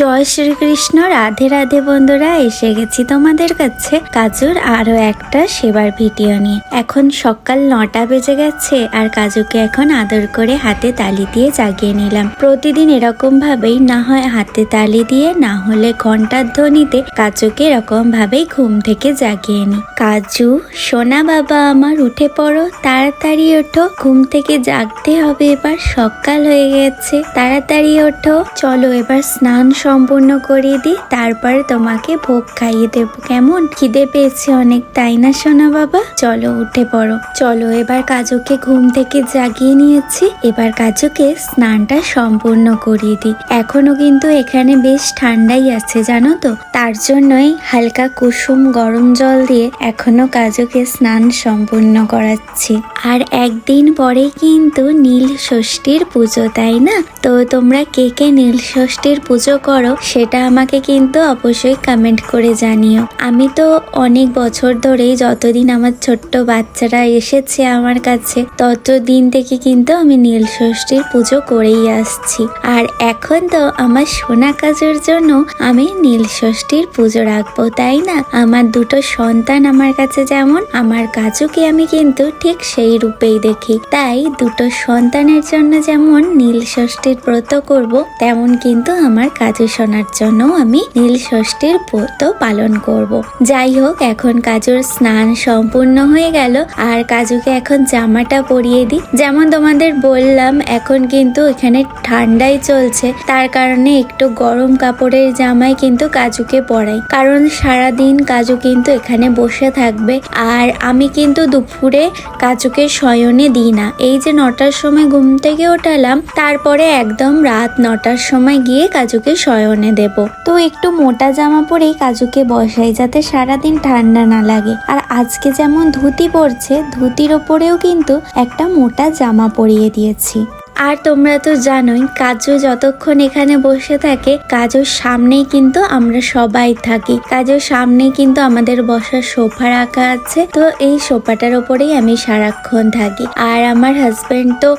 জয় শ্রীকৃষ্ণ, রাধে রাধে বন্ধুরা, এসে গেছি তোমাদের কাছে। কাজুর আরও একটা সেবার ভিডিও নিয়ে। এখন সকাল নটা বেজে গেছে আর কাজুকে এখন আদর করে হাতে তালি দিয়ে জাগিয়ে নিলাম। প্রতিদিন এরকম ভাবেই না হয় হাতে তালি দিয়ে, না হলে ঘণ্টার ধ্বনিতে কাজুকে এরকম ভাবেই ঘুম থেকে জাগিয়ে নি কাজু, সোনা বাবা আমার উঠে পড়ো, তাড়াতাড়ি ওঠো। ঘুম থেকে জাগতে হবে এবার, সকাল হয়ে গেছে, তাড়াতাড়ি ওঠো। চলো এবার স্নান সম্পূর্ণ করিয়ে দিই, তারপরে তোমাকে ভোগ খাইয়ে দেব। কেমন? খিদে পেয়েছে অনেক, তাই না, সোনা বাবা? চলো উঠে পড়ো। চলো, এবার কাজুকে ঘুম থেকে জাগিয়ে নিয়েছি। এবার কাজুকে স্নানটা সম্পূর্ণ করিয়ে দিই। এখনও কিন্তু এখানে বেশ ঠান্ডাই আছে, জানো তো? তার জন্যই হালকা কুসুম গরম জল দিয়ে এখনও কাজুকে স্নান সম্পূর্ণ করাচ্ছি। আর একদিন পরে কিন্তু নীল ষষ্ঠীর পুজো, তাই না? তো তোমরা কে কে নীল ষষ্ঠীর পুজো করো সেটা আমাকে কিন্তু অবশ্যই কমেন্ট করে জানিও। আমি তো অনেক বছর ধরেই যতদিন আমার ছোট্ট বাচ্চারা এসেছে আমার কাছে, ততদিন থেকে কিন্তু আমি নীল ষষ্ঠীর পুজো করেই আসছি। আর এখন তো আমার সোনা কাজের জন্য আমি নীল ষষ্ঠীর পুজো রাখব, তাই না? আমার দুটো সন্তান আমার কাছে যেমন, আমার কাজুকে আমি কিন্তু ঠিক সেই রূপেই দেখি। তাই দুটো সন্তানের জন্য যেমন নীল ষষ্ঠীর ব্রত করব, তেমন কিন্তু আমার কাজু সোনার জন্য আমি নীল ষষ্ঠীর ব্রত পালন করব। যাই হোক, এখন কাজুর স্নান সম্পূর্ণ হয়ে গেল। আর কাজুকে এখন জামাটা পরিয়ে দিই। যেমন তোমাদের বললাম, এখন কিন্তু এখানে ঠান্ডাই চলছে। তার কারণে একটু গরম কাপড়ের জামাই কিন্তু কাজুকে পরাই। কারণ সারা দিন কাজু কিন্তু এখানে বসে থাকবে। আর আমি কিন্তু দুপুরে কাজুকে শয়নে দিই না। এই যে নটার সময় ঘুম থেকে ওঠালাম, তারপরে একদম রাত নটার সময় গিয়ে কাজুকে শয়নে দেব। তো একটু মোটা জামা পরেই কাজুকে বসাই যাতে সারাদিন ঠান্ডা না লাগে। আর আজকে যেমন ধুতি পরছে, ধুতির ওপরেও কিন্তু একটা মোটা জামা পরিয়ে দিয়েছি। আর তোমরা তো জানোই, কাজু যতক্ষণ এখানে বসে থাকে, কাজুর সামনেই কিন্তু আমরা সবাই থাকি। কাজুর সামনেই কিন্তু আমাদের বসার সোফা রাখা আছে। তো এই সোফাটার ওপরেই আমি সারাক্ষণ থাকি। আর আমার হাজব্যান্ড তো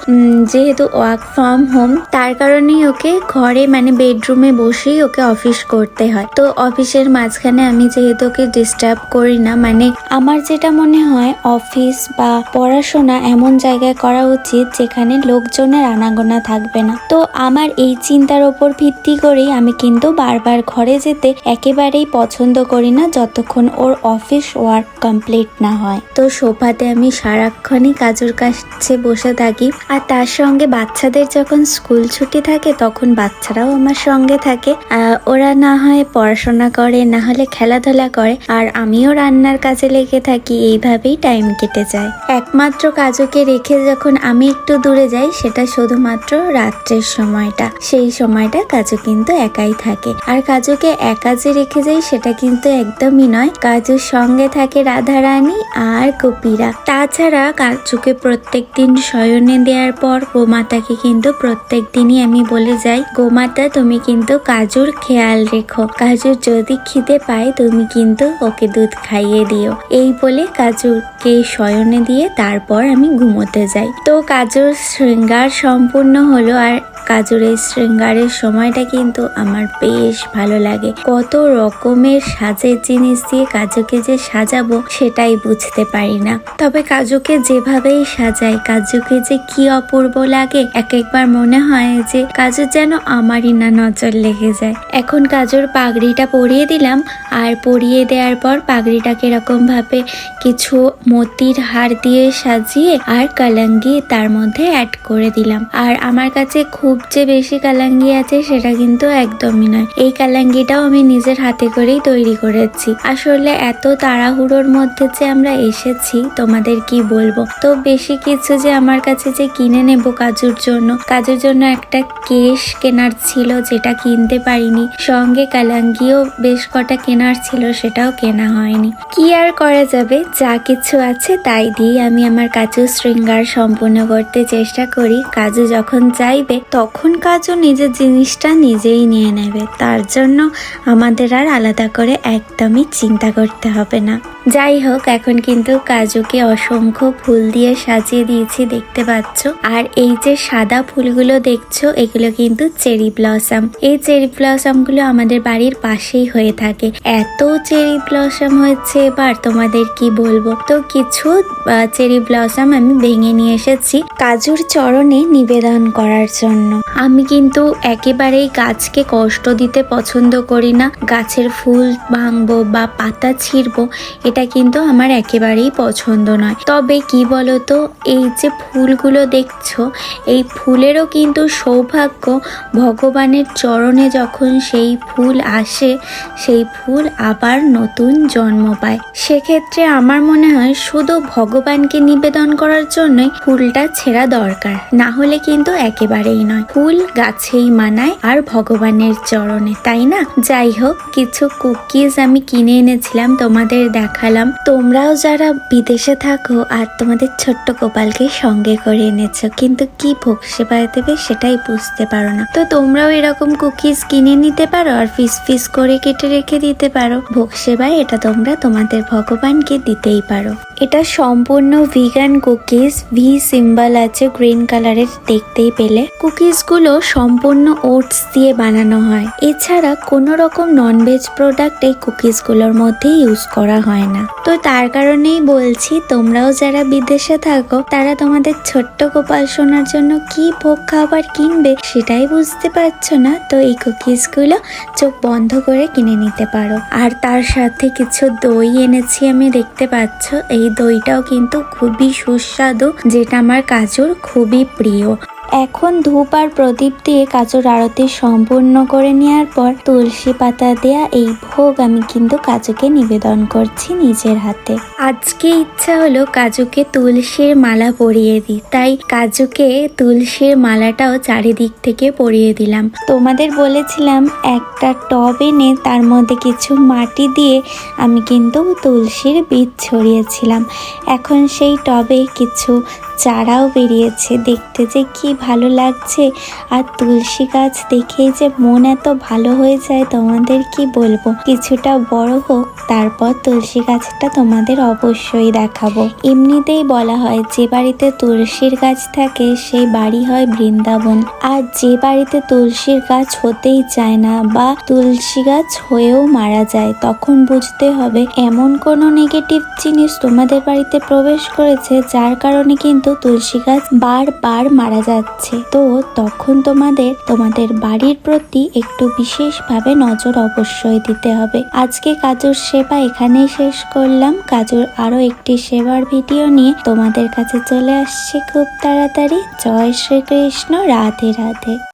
যেহেতু ওয়ার্ক ফ্রম হোম তার কারণেই ওকে ঘরে মানে বেডরুমে বসেই ওকে অফিস করতে হয়। তো অফিসের মাঝখানে আমি যেহেতু ওকে ডিস্টার্ব করি না মানে আমার যেটা মনে হয় অফিস বা পড়াশোনা এমন জায়গায় করা উচিত যেখানে লোকজনের আনাগোনা থাকবে না। তো আমার এই চিন্তার ওপর ভিত্তি করেই আমি কিন্তু বারবার ঘরে যেতে একেবারেই পছন্দ করি না যতক্ষণ ওর অফিস ওয়ার্ক কমপ্লিট না হয়। তো সোফাতে আমি সারাক্ষণই কাজুর কাছে বসে থাকি আর তার সঙ্গে বাচ্চাদের যখন স্কুল ছুটি থাকে তখন বাচ্চারাও আমার সঙ্গে থাকে। ওরা না হয় পড়াশোনা করে, না হলে খেলাধুলা করে আর আমিও রান্নার কাজে লেগে থাকি, এইভাবেই টাইম কেটে যায়। একমাত্র কাজুকে রেখে যখন আমি একটু দূরে যাই, সেটা শুধুমাত্র রাত্রের সময়টা। সেই সময়টা কাজু কিন্তু একাই থাকে। আর কাজুকে একা যে রেখে যাই সেটা কিন্তু একদমই নয়। কাজুর সঙ্গে থাকে রাধারানী আর কপিরা তাছাড়া কাজুকে প্রত্যেক দিন শয়নে দেওয়ার পর গোমাতাকে কিন্তু প্রত্যেক দিনই আমি বলে যাই, গোমাতা তুমি কিন্তু কাজুর খেয়াল রেখো। কাজুর যদি খিদে পায় তুমি কিন্তু ওকে দুধ খাইয়ে দিও। এই বলে কাজুকে শয়নে দিয়ে তারপর আমি ঘুমোতে যাই। তো কাজুর শৃঙ্গার সম্পূর্ণ হলো আর কাজুর এই শৃঙ্গারের সময়টা কিন্তু আমার বেশ ভালো লাগে। কত রকমের সাজের জিনিস দিয়ে কাজুকে যে সাজাবো সেটাই বুঝতে পারি না। তবে কাজুকে যেভাবেই সাজাই, কাজুকে যে কি অপূর্ব লাগে এক একবার মনে হয় যে কাজু যেন আমারই না নজর লেগে যায়। এখন কাজুর পাগড়িটা পরিয়ে দিলাম আর পরিয়ে দেওয়ার পর এরকম ভাবে কিছু মতির হার দিয়ে সাজিয়ে আর কালাঙ্গি তার মধ্যে অ্যাড করে দিলাম। আর আমার কাছে খুব যে বেশি কালাঙ্গি আছে সেটা কিন্তু একদমই নয়। এই কালাঙ্গিটাও আমি নিজের হাতে করেই তৈরি করেছি। আসলে এত তাড়াহুড়োর মধ্যে যে আমরা এসেছি, তোমাদের কি বলব? তো বেশি কিছু যে আমার কাছে যে কিনে নেব কাজুর জন্য কাজুর জন্য একটা কেশ কেনার ছিল যেটা কিনতে পারিনি। সঙ্গে কালাঙ্গিও বেশ কটা কেনার ছিল সেটাও কেনা হয়নি। কি আর করা যাবে? যা কিছু আছে তাই দিয়ে আমি আমার কাজু শৃঙ্গার সম্পূর্ণ করতে চেষ্টা করি। কাজু যখন চাইবে, তখন তখন কাজু নিজের জিনিসটা নিজেই নিয়ে নেবে। তার জন্য আমাদের আর আলাদা করে একদমই চিন্তা করতে হবে না। যাই হোক, এখন কিন্তু কাজুকে অসংখ্য ফুল দিয়ে সাজিয়ে দিয়েছি, দেখতে পাচ্ছ? আর এই যে সাদা ফুলগুলো দেখছ, এগুলো কিন্তু চেরি ব্লসম। এই চেরি ব্লসমগুলো আমাদের বাড়ির পাশেই হয়ে থাকে। এত চেরি ব্লসম হয়েছে, এবার তোমাদের কি বলব? তো কিছু চেরি ব্লসম আমি ভেঙে নিয়ে এসেছি। কাজুর চরণে নিবেদন করার জন্য। আমি কিন্তু একেবারেই গাছকে কষ্ট দিতে পছন্দ করি না। গাছের ফুল ভাঙবো বা পাতা ছিঁড়বো, এটা কিন্তু আমার একেবারেই পছন্দ নয়। তবে কি বলতো, এই যে ফুলগুলো দেখছ, এই ফুলেরও কিন্তু সৌভাগ্য, ভগবানের চরণে যখন সেই ফুল আসে, সেই ফুল আবার নতুন জন্ম পায়। সেক্ষেত্রে আমার মনে হয় শুধু ভগবানকে নিবেদন করার জন্যই ফুলটা ছেঁড়া দরকার, না হলে কিন্তু একেবারেই নয়। ফুল গাছেই মানায় আর ভগবানের চরণে, তাই না? যাই হোক কিছু কুকিজ আমি কিনে এনেছিলাম, তোমাদের দেখালাম। তোমরাও যারা বিদেশে থাকো আর তোমাদের ছোট্ট গোপালকে সঙ্গে করে এনেছো, কিন্তু কি ভোগ সেবায় দেবে সেটাই বুঝতে পারো না। তো তোমরাও এরকম কুকিজ কিনে নিতে পারো আর ফিস ফিস করে কেটে রেখে দিতে পারো। ভোগ সেবায় এটা তোমরা তোমাদের ভগবানকে দিতেই পারো। এটা সম্পূর্ণ ভিগান কুকিজ ভি সিম্বল আছে গ্রিন কালারের দেখতেই পেলে। কুকিজগুলো সম্পূর্ণ ওটস দিয়ে বানানো হয়। এছাড়া কোনো রকম ননভেজ প্রোডাক্ট এই কুকিজগুলোর মধ্যে ইউজ করা হয় না। তো তার কারণেই বলছি, তোমরাও যারা বিদেশে থাকো, তারা তোমাদের ছোট্ট গোপাল সোনার জন্য কি ভোগ খাবার কিনবে সেটাই বুঝতে পারছ না? তো এই কুকিজগুলো চোখ বন্ধ করে কিনে নিতে পারো। আর তার সাথে কিছু দই এনেছি আমি, দেখতে পাচ্ছ? এই দইটাও কিন্তু খুবই সুস্বাদু যেটা আমার কাজুর খুবই প্রিয়। এখন ধূপ আর প্রদীপ দিয়ে কাজুর আরতি সম্পূর্ণ করে নেওয়ার পর তুলসী পাতা দেয়া এই ভোগ আমি কিন্তু কাজুকে নিবেদন করছি নিজের হাতে। আজকে ইচ্ছা হলো কাজুকে তুলসীর মালা পরিয়ে দিই, তাই কাজুকে তুলসীর মালাটাও চারিদিক থেকে পরিয়ে দিলাম। তোমাদের বলেছিলাম একটা টব এনে তার মধ্যে কিছু মাটি দিয়ে আমি কিন্তু তুলসীর বীজ ছড়িয়েছিলাম। এখন সেই টবে কিছু চারাও বেরিয়েছে। দেখতে যে কি ভালো লাগছে। আর তুলসী গাছ দেখেই যে মন এত ভালো হয়ে যায়, তোমাদের কি বলব? কিছুটা বড় হোক, তারপর তুলসী গাছটা তোমাদের অবশ্যই দেখাবো। এমনিতেই বলা হয়, যে বাড়িতে তুলসীর গাছ থাকে, সেই বাড়ি হয় বৃন্দাবন। আর যে বাড়িতে তুলসীর গাছ হতেই চায় না, বা তুলসী গাছ হয়েও মারা যায়, তখন বুঝতে হবে, এমন কোনো নেগেটিভ জিনিস তোমাদের বাড়িতে প্রবেশ করেছে, যার কারণে কিন্তু তুলসী গাছ বারবার মারা যাচ্ছে। তো তখন তোমাদের তোমাদের বাড়ির প্রতি একটু বিশেষভাবে নজর অবশ্যই দিতে হবে। আজকে কাজুর সেবা এখানেই শেষ করলাম। কাজুর আরও একটি সেবার ভিডিও নিয়ে তোমাদের কাছে চলে আসছে খুব তাড়াতাড়ি। জয় শ্রীকৃষ্ণ, রাধে রাধে।